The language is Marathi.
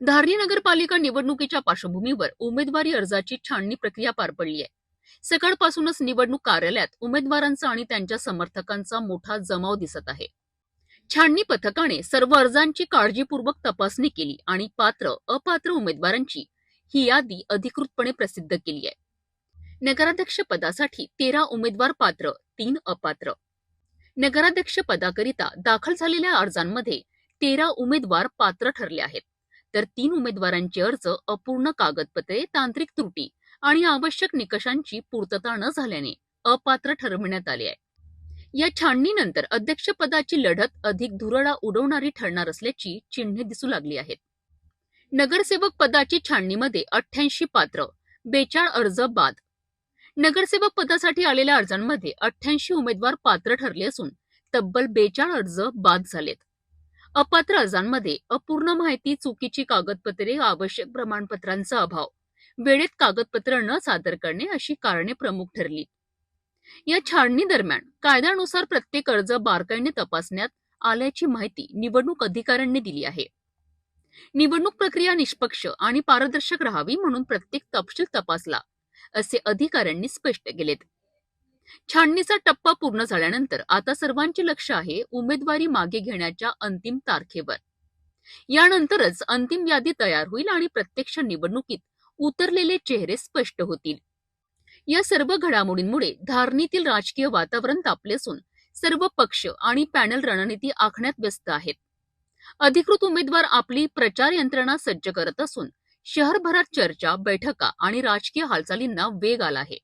धारणी नगरपालिका निवडणुकीच्या पार्श्वभूमीवर उमेदवारी अर्जाची छाननी प्रक्रिया पार पडली आहे. सकाळपासूनच निवडणूक कार्यालयात उमेदवारांचा आणि त्यांच्या समर्थकांचा मोठा जमाव दिसत आहे. छाननी पथकाने सर्व अर्जांची काळजीपूर्वक तपासणी केली आणि पात्र अपात्र उमेदवारांची ही यादी अधिकृतपणे प्रसिद्ध केली आहे. नगराध्यक्ष पदासाठी तेरा उमेदवार पात्र तीन अपात्र. नगराध्यक्ष पदाकरिता दाखल झालेल्या अर्जांमध्ये तेरा उमेदवार पात्र ठरले आहेत. तर तीन उमेदवारांचे अर्ज अपूर्ण कागदपत्रे तांत्रिक त्रुटी आणि आवश्यक निकषांची पूर्तता न झाल्याने अपात्र ठरविण्यात आले आहे. या छाननीनंतर अध्यक्षपदाची लढत अधिक धुरळा उडवणारी ठरणार असल्याची चिन्हे दिसू लागली आहेत. नगरसेवक पदाची छाननीमध्ये अठ्ठ्याऐंशी पात्र बेचाळ अर्ज बाद. नगरसेवक पदासाठी आलेल्या अर्जांमध्ये अठ्ठ्याऐंशी उमेदवार पात्र ठरले असून तब्बल बेचाळ अर्ज बाद झालेत. अपात्र अर्जांमध्ये अपूर्ण माहिती चुकीची कागदपत्रे आवश्यक प्रमाणपत्रांचा अभाव. वेळेत कागदपत्र न सादर करणे अशी कारणे प्रमुख ठरली. या छाननी दरम्यान कायद्यानुसार प्रत्येक अर्ज बारकाईने तपासण्यात आल्याची माहिती निवडणूक अधिकाऱ्यांनी दिली आहे. निवडणूक प्रक्रिया निष्पक्ष आणि पारदर्शक राहावी म्हणून प्रत्येक तपशील तपासला असे अधिकाऱ्यांनी स्पष्ट केलेत. छाननीचा टप्पा पूर्ण झाल्यानंतर आता सर्वांचे लक्ष आहे उमेदवारी मागे घेण्याच्या अंतिम तारखेवर. यानंतरच अंतिम यादी तयार होईल आणि प्रत्यक्ष निवडणुकीत उतरलेले चेहरे स्पष्ट होतील. या सर्व घडामोडींमुळे धारणीतील राजकीय वातावरण तापले असून सर्व पक्ष आणि पॅनल रणनीती आखण्यात व्यस्त आहेत. अधिकृत उमेदवार आपली प्रचार यंत्रणा सज्ज करत असून शहरभरात चर्चा बैठका आणि राजकीय हालचालींना वेग आला आहे.